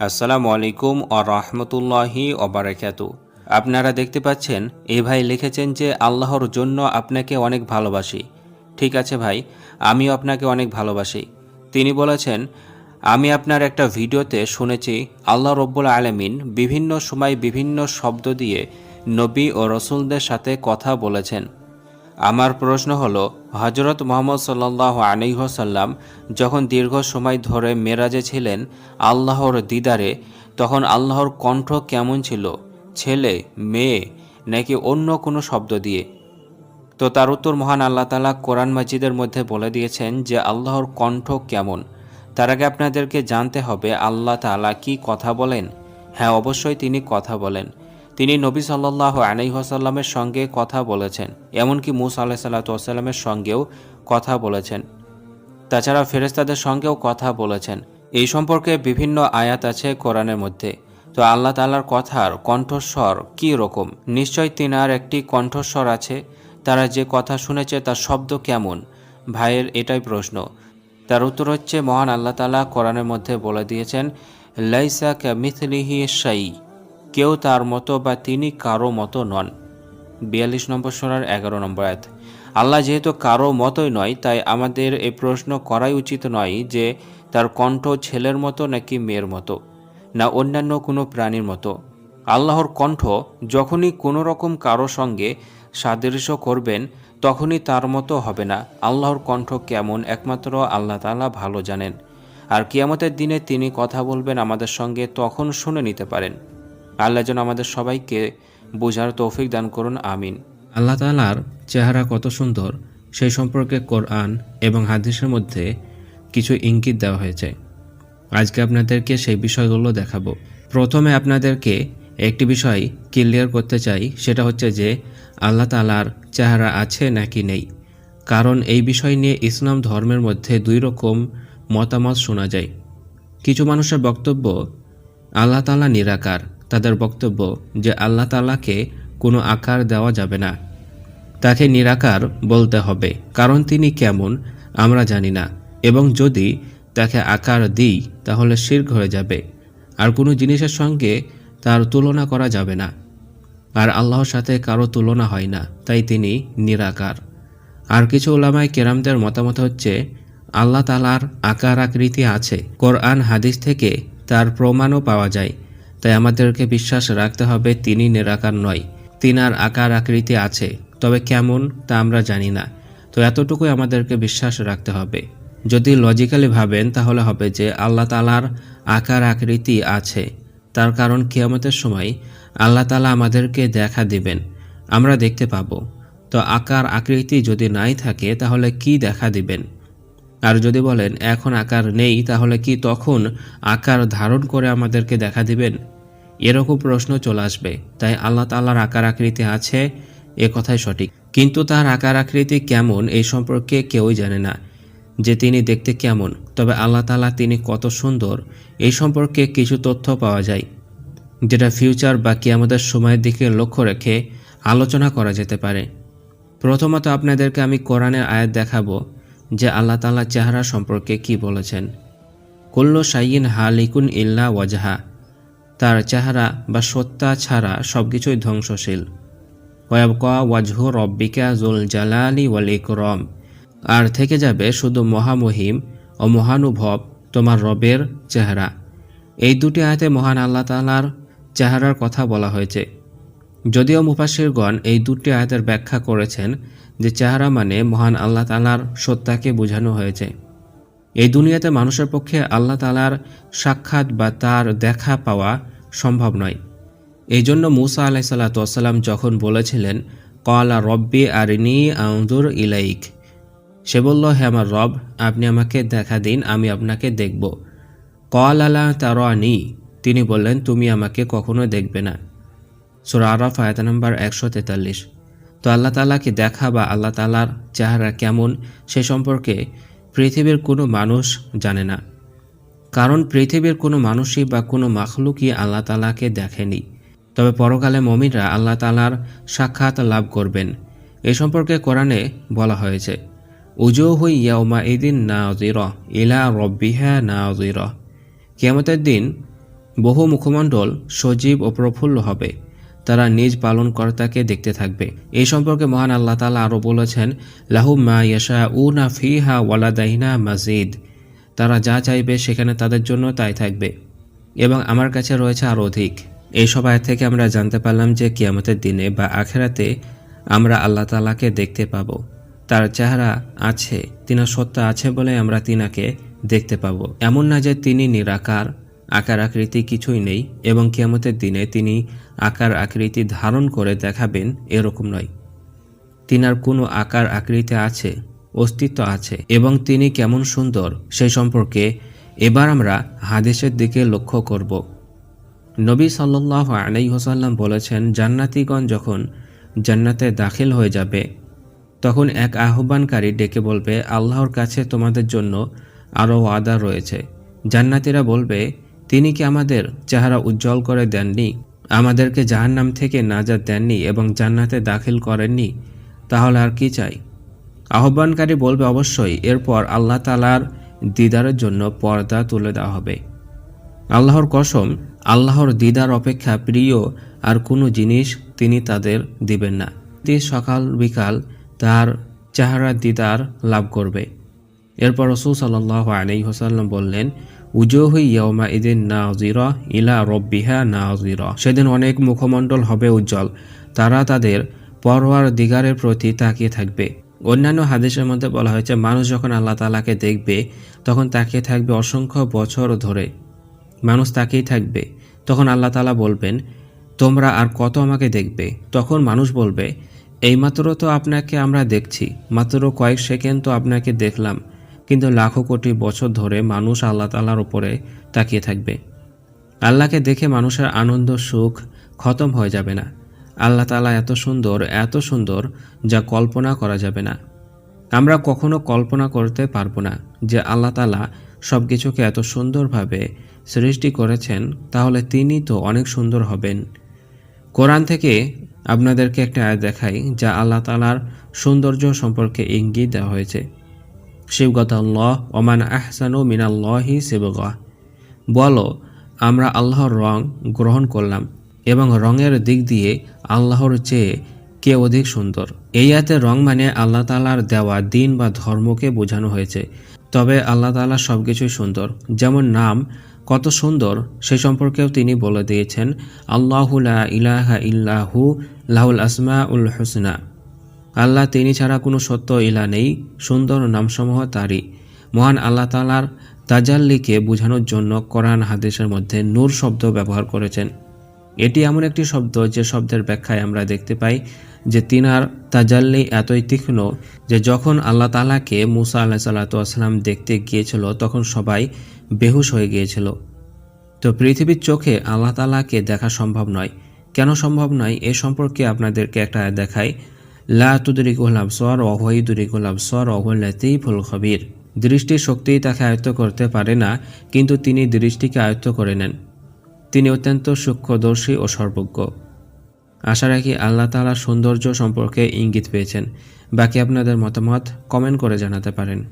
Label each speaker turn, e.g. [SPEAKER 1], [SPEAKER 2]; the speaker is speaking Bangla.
[SPEAKER 1] আসসালামু আলাইকুম ও রহমতুল্লাহি ওবারাকাত আপনারা দেখতে পাচ্ছেন, এই ভাই লিখেছেন যে, আল্লাহর জন্য আপনাকে অনেক ভালোবাসি। ঠিক আছে ভাই, আমিও আপনাকে অনেক ভালোবাসি। তিনি বলেছেন, আমি আপনার একটা ভিডিওতে শুনেছি, আল্লাহ রব্বুল আলমিন বিভিন্ন সময় বিভিন্ন শব্দ দিয়ে নবী ও রসুলদের সাথে কথা বলেছেন। আমার প্রশ্ন হলো হজরত মোহাম্মদ সাল্লাহ আলিহসাল্লাম যখন দীর্ঘ সময় ধরে মেরাজে ছিলেন আল্লাহর দিদারে, তখন আল্লাহর কণ্ঠ কেমন ছিল? ছেলে, মেয়ে, নাকি অন্য কোনো শব্দ দিয়ে? তো তার উত্তর মহান আল্লাহ তালা কোরআন মাজিদের মধ্যে বলে দিয়েছেন যে, আল্লাহর কণ্ঠ কেমন? তার আগে আপনাদেরকে জানতে হবে, আল্লাহ তালা কি কথা বলেন? হ্যাঁ অবশ্যই তিনি কথা বলেন। তিনি নবী সাল্লাহ আলাইসাল্লামের সঙ্গে কথা বলেছেন, এমনকি মুসা আলাহ সাল্লাতামের সঙ্গেও কথা বলেছেন। তাছাড়া ফেরেস্তাদের সঙ্গেও কথা বলেছেন। এই সম্পর্কে বিভিন্ন আয়াত আছে কোরআনের মধ্যে। তো আল্লাহ তালার কথার কণ্ঠস্বর কী রকম? নিশ্চয় তিনার একটি কণ্ঠস্বর আছে। তারা যে কথা শুনেছে তার শব্দ কেমন? ভাইয়ের এটাই প্রশ্ন। তার উত্তর হচ্ছে, মহান আল্লাহ তালা কোরআনের মধ্যে বলে দিয়েছেন, লাইসা ক্যামিথলিহি সাই কেউ তার মতো বা তিনি কারও মতো নন। বিয়াল্লিশ নম্বর সোনার এগারো নম্বর আয়াত। আল্লাহ যেহেতু কারও মতোই নয়, তাই আমাদের এই প্রশ্ন করাই উচিত নয় যে তার কণ্ঠ ছেলের মতো নাকি মেয়ের মতো, না অন্যান্য কোনো প্রাণীর মতো। আল্লাহর কণ্ঠ যখনই কোনো রকম কারও সঙ্গে সাদৃশ্য করবেন, তখনই তার মতো হবে না। আল্লাহর কণ্ঠ কেমন একমাত্র আল্লাহ তালা ভালো জানেন। আর কিয়ামতের দিনে তিনি কথা বলবেন আমাদের সঙ্গে, তখন শুনে নিতে পারেন। আল্লাহ যেন আমাদের সবাইকে বোঝার তৌফিক দান করুন, আমিন।
[SPEAKER 2] আল্লাহ তালার চেহারা কত সুন্দর, সেই সম্পর্কে কোরআন এবং হাদিসের মধ্যে কিছু ইঙ্গিত দেওয়া হয়েছে। আজকে আপনাদেরকে সেই বিষয়গুলো দেখাবো। প্রথমে আপনাদেরকে একটি বিষয় ক্লিয়ার করতে চাই, সেটা হচ্ছে যে আল্লাহ তালার চেহারা আছে নাকি নেই? কারণ এই বিষয় নিয়ে ইসলাম ধর্মের মধ্যে দুই রকম মতামত শোনা যায়। কিছু মানুষের বক্তব্য আল্লাহ তালা নিরাকার তাদের বক্তব্য যে আল্লাহ তালাকে কোনো আকার দেওয়া যাবে না। তাকে নিরাকার বলতে হবে, কারণ তিনি কেমন আমরা জানি না। এবং যদি তাকে আকার দিই, তাহলে শির্ক হয়ে যাবে। আর কোনো জিনিসের সঙ্গে তার তুলনা করা যাবে না। আর আল্লাহর সাথে কারও তুলনা হয় না, তাই তিনি নিরাকার। আর কিছু ওলামায় কেরামদের মতামত হচ্ছে, আল্লাহ তালার আকার আকৃতি আছে। কোরআন, হাদিস থেকে তার প্রমাণও পাওয়া যায়। তাই আমাদেরকে বিশ্বাস রাখতে হবে তিনি নিরাকার নয়। তিনার আকার আকৃতি আছে, তবে কেমন তা আমরা জানি না। তো এতটুকুই আমাদেরকে বিশ্বাস রাখতে হবে। যদি লজিক্যালি ভাবেন, তাহলে হবে যে আল্লাহ তালার আকার আকৃতি আছে। তার কারণ কিয়ামতের সময় আল্লাহ তালা আমাদেরকে দেখা দিবেন। আমরা দেখতে পাবো। তো আকার আকৃতি যদি নাই থাকে, তাহলে কি দেখা দিবেন? আর যদি বলেন, এখন আকার নেই, তাহলে কি তখন আকার ধারণ করে আমাদেরকে দেখা দিবেন? এরকম প্রশ্ন চলে আসবে। তাই আল্লাহ তাল্লাহর আকার আকৃতি আছে, এ কথাই সঠিক। কিন্তু তার আকার আকৃতি কেমন, এই সম্পর্কে কেউই জানে না যে তিনি দেখতে কেমন। তবে আল্লাহ তালা তিনি কত সুন্দর, এই সম্পর্কে কিছু তথ্য পাওয়া যায়, যেটা ফিউচার বা কিয়ামতের সময়ের দিকে লক্ষ্য রেখে আলোচনা করা যেতে পারে। প্রথমত আপনাদেরকে আমি কোরআনের আয়াত দেখাবো। যে আল্লাহ তালা চেহারা সম্পর্কে কি বলেছেন? কুল্লো সাইয়িন হালিকুন ইল্লা ওয়াজহা। তার চেহারা বা সত্তা ছাড়া সব কিছুই ধ্বংসশীল। ওয়াবকা ওয়াজহু রব্বিকা জুল জালালি ওয়াল ইকরম। আর থেকে যাবে শুধু মহামহিম ও মহানুভব তোমার রবের চেহারা। এই দুটি আয়াতে মহান আল্লাহ তালার চেহারার কথা বলা হয়েছে। যদিও মুফাসিরগণ এই দুটি আয়াতের ব্যাখ্যা করেছেন যে চেহারা মানে মহান আল্লাহ তালার সত্তাকে বোঝানো হয়েছে। এই দুনিয়াতে মানুষের পক্ষে আল্লাহ তালার সাক্ষাৎ বা তার দেখা পাওয়া সম্ভব নয়। এই জন্য মুসা আলাইসাল্লাতাম যখন বলেছিলেন কলা রব্বি আরিনি আউদুর ইলাইক সে বলল, হে আমার রব, আপনি আমাকে দেখা দিন, আমি আপনাকে দেখব। কল আলা তার তিনি বললেন, তুমি আমাকে কখনো দেখবে না। সুরা আরফ আয়তা নম্বর একশো তেতাল্লিশ। তো আল্লাহ তালাকে দেখা বা আল্লাহ তালার চেহারা কেমন, সে সম্পর্কে পৃথিবীর কোনো মানুষ জানে না। কারণ পৃথিবীর কোনো মানুষই বা কোনো মাখলুকই আল্লাহ তালাকে দেখেনি। তবে পরকালে মমিনরা আল্লাহ তালার সাক্ষাৎ লাভ করবেন। এ সম্পর্কে কোরআনে বলা হয়েছে উজো হই ইয়াউমা ইদিন না ইলা রব্বিহা না কিয়ামতের দিন বহু মুখমণ্ডল সজীব ও প্রফুল্ল হবে। তারা নিজ পালনকর্তাকে দেখতে থাকবে। এই সম্পর্কে মহান আল্লাহ তালা আরও বলেছেন, লাহু মা ইয়াশা উ না ফিহা ওয়ালাদাইনা মাজিদ। তারা যা চাইবে সেখানে তাদের জন্য তাই থাকবে। এবং আমার কাছে রয়েছে আরও অধিক। এইসব আয় থেকে আমরা জানতে পারলাম যে কিয়ামতের দিনে বা আখেরাতে আমরা আল্লাহ তালাকে দেখতে পাব। তার চেহারা আছে, তিনার সত্তা আছে বলে আমরা তিনাকে দেখতে পাব। এমন না যে তিনি নিরাকার আকার আকৃতি কিছুই নেই এবং কিয়ামতের দিনে তিনি আকার আকৃতি ধারণ করে দেখাবেন এরকম নয়। তিনার কোনো আকার আকৃতি আছে, অস্তিত্ব আছে, এবং তিনি কেমন সুন্দর সেই সম্পর্কে এবার আমরা হাদিসের দিকে লক্ষ্য করব। নবী সাল্লাহ আলাই হোসাল্লাম বলেছেন, জান্নাতিগণ যখন জান্নাতে দাখিল হয়ে যাবে, তখন এক আহ্বানকারী ডেকে বলবে, আল্লাহর কাছে তোমাদের জন্য আরও ওয়াদা রয়েছে। জান্নাতিরা বলবে তিনি কি আমাদের চেহারা উজ্জ্বল করে দেননি? আমাদেরকে জাহান্নাম থেকে নাজাত দেননি এবং জান্নাতে দাখিল করেননি? তাহলে আর কি চাই? আহ্বানকারী বলবে, অবশ্যই, এরপর আল্লাহ তালার দিদারের জন্য পর্দা তুলে দেওয়া হবে। আল্লাহর কসম, আল্লাহর দিদার অপেক্ষা প্রিয় আর কোনো জিনিস তিনি তাদের দিবেন না। তিনি সকাল বিকাল তার চেহারা দিদার লাভ করবে। এরপর রসুল সাল্লাহ আলি হোসাল্লাম বললেন ইয়মা ইদিন নাজিরা ইলা রব্বিহা নাজিরা সেদিন অনেক মুখমণ্ডল হবে উজ্জ্বল, তারা তাদের পরোয়ার দিগারের প্রতি তাকিয়ে থাকবে। অন্যান্য হাদিসের মধ্যে বলা হয়েছে, মানুষ যখন আল্লাহ তালাকে দেখবে, তখন তাকিয়ে থাকবে অসংখ্য বছর ধরে। মানুষ তাকেই থাকবে, তখন আল্লাহ তালা বলবেন, তোমরা আর কত আমাকে দেখবে? তখন মানুষ বলবে, এইমাত্র তো আপনাকে আমরা দেখছি, মাত্র কয়েক সেকেন্ড তো আপনাকে দেখলাম। কিন্তু লাখো কোটি বছর ধরে মানুষ আল্লাহ তালার উপরে তাকিয়ে থাকবে। আল্লাহকে দেখে মানুষের আনন্দ, সুখ খতম হয়ে যাবে না। আল্লাহ তালা এত সুন্দর এত সুন্দর যা কল্পনা করা যাবে না। আমরা কখনো কল্পনা করতে পারব না যে আল্লাহ তালা সব কিছুকে এত সুন্দরভাবে সৃষ্টি করেছেন, তাহলে তিনি তো অনেক সুন্দর হবেন। কোরআন থেকে আপনাদেরকে একটা আয় দেখাই যা আল্লাহ তালার সৌন্দর্য সম্পর্কে ইঙ্গিত দেওয়া হয়েছে। শিবগত আল্লাহ, ওমান আহসানু মিনাল্লাহি শিবগা বলো, আমরা আল্লাহর রং গ্রহণ করলাম এবং রঙের দিক দিয়ে আল্লাহর চেয়ে কে অধিক সুন্দর? এই আয়াতে রং মানে আল্লাহ তালার দেওয়া দিন বা ধর্মকে বোঝানো হয়েছে। তবে আল্লাহ তালা সব কিছুই সুন্দর। যেমন নাম, কত সুন্দর সে সম্পর্কেও তিনি বলে দিয়েছেন আল্লাহুলা ইলাহা ইল্লাহু, লাহুল আসমা উল হুসনা। আল্লাহ তিনি ছাড়া কোনো সত্য ইলা নেই, সুন্দর নামসমূহ তারই। মহান আল্লাহ তালার তাজাল্লিকে বোঝানোর জন্য কোরআন হাদিসের মধ্যে নূর শব্দ ব্যবহার করেছেন। এটি এমন একটি শব্দ যে শব্দের ব্যাখ্যায় আমরা দেখতে পাই যে তিনার তাজাল্লি এতই তীক্ষ্ণ যে যখন আল্লাহ তালাকে মুসা আল্লাহ সাল্লাতাম দেখতে গিয়েছিল, তখন সবাই বেহুশ হয়ে গিয়েছিল। তো পৃথিবীর চোখে আল্লাহ তালাকে দেখা সম্ভব নয়। কেন সম্ভব নয়? এ সম্পর্কে আপনাদেরকে একটা দেখাই। লা তুদরিকুল আবসর অহইদুরিকুল আবসর ফুল খবির। দৃষ্টির শক্তিই তাকে আয়ত্ত করতে পারে না, কিন্তু তিনি দৃষ্টিকে আয়ত্ত করে নেন। তিনি অত্যন্ত সূক্ষ্মদর্শী ও সর্বজ্ঞ। আশা রাখি আল্লাহ তাআলা সৌন্দর্য সম্পর্কে ইঙ্গিত পেয়েছেন। বাকি আপনাদের মতামত কমেন্ট করে জানাতে পারেন।